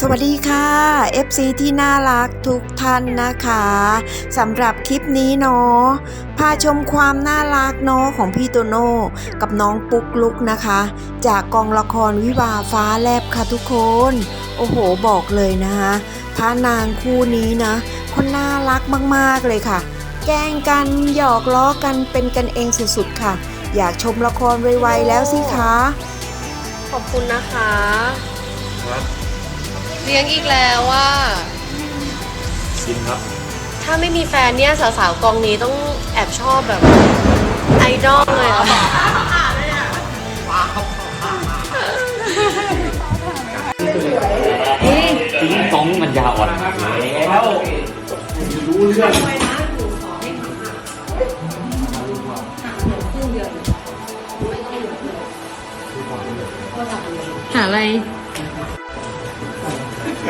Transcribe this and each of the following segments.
สวัสดีค่ะ FC ที่น่ารักทุกท่านนะคะสำหรับคลิปนี้เนาะพาชมความน่ารักเนาะของพี่โตโน่กับน้องปุ๊กลุกนะคะ จากกองละครวิวาห์ฟ้าแลบค่ะทุกคน โอ้โหบอกเลยนะคะพระนางคู่นี้นะคนน่ารักมากๆเลยค่ะ แกล้งกันหยอกล้อกันเป็นกันเองสุดๆค่ะ อยากชมละครไวๆแล้วสิคะขอบคุณนะคะครับ เลี้ยงอีกแล้วว่า กินครับ ถ้าไม่มีแฟนเนี่ยสาวๆกองนี้ต้องแอบชอบแบบไอดอลเลยอะติ้งต้องมันยาอ่อนแล้วหาอะไร โอ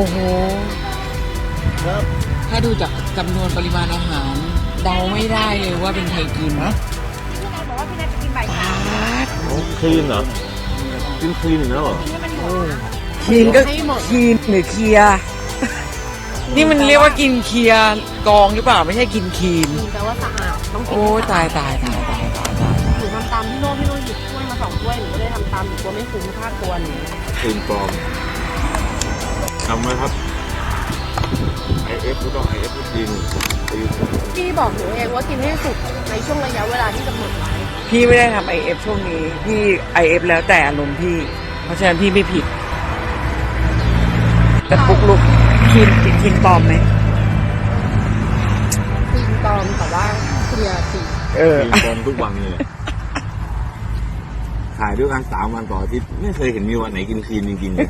้โห ถ้าดูจากจำนวนปริมาณอาหาร เดาไม่ได้เลยว่าเป็นไทยกินนะคลีนเหรอกินคลีนอีกแล้วเหรอคีนก็คีนหรือเคลียร์ นี่มันเรียกว่ากินเคลียร์กองหรือเปล่าไม่ใช่กินคีนแปลว่าสะอาดต้องกินโอ้ตายตายตายตายตายตายหนูทำตามพี่โน้พี่โน้หยิบถ้วยมาสองถ้วยหนูก็เลยทำตามหนูกลัวไม่คุ้มค่าตัวหนูคลีนปลอมจำไว้ครับ IF ก็ต้อง IF ทุกทีมคลีนพี่บอกหนูเองว่ากินให้สุดในช่วงระยะเวลาที่กำหนดไว้พี่ไม่ได้ทำไอเอฟช่วงนี้ พี่ไอเอฟแล้วแต่อารมณ์พี่ เพราะฉะนั้นพี่ไม่ผิด แต่ปุกลุก คีนคีนปลอมไหมกินตอมแต่ว่าเคลียร์สีเออคลีนปลอมทุกวันเลยถ่ายด้วยกันสามวันต่ออาทิตย์ไม่เคยเห็นมีวันไหนกินคลีนจริงๆเลย